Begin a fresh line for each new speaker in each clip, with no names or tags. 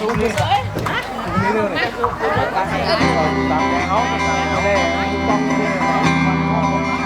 ทุกนกเลยตัดแดเขาตัดแดต้องนี่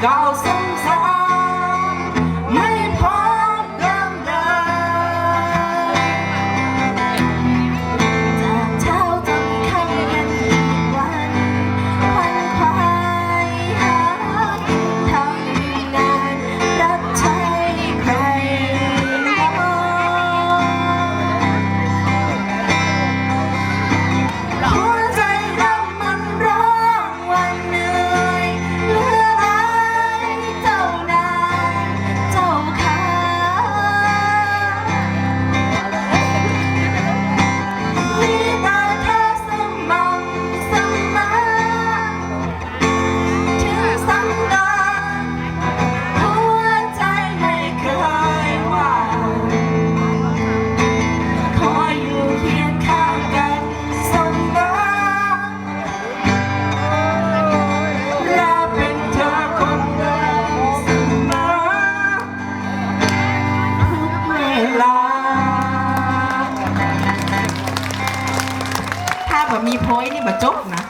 calça
มีพอยนี่บ่จบนะ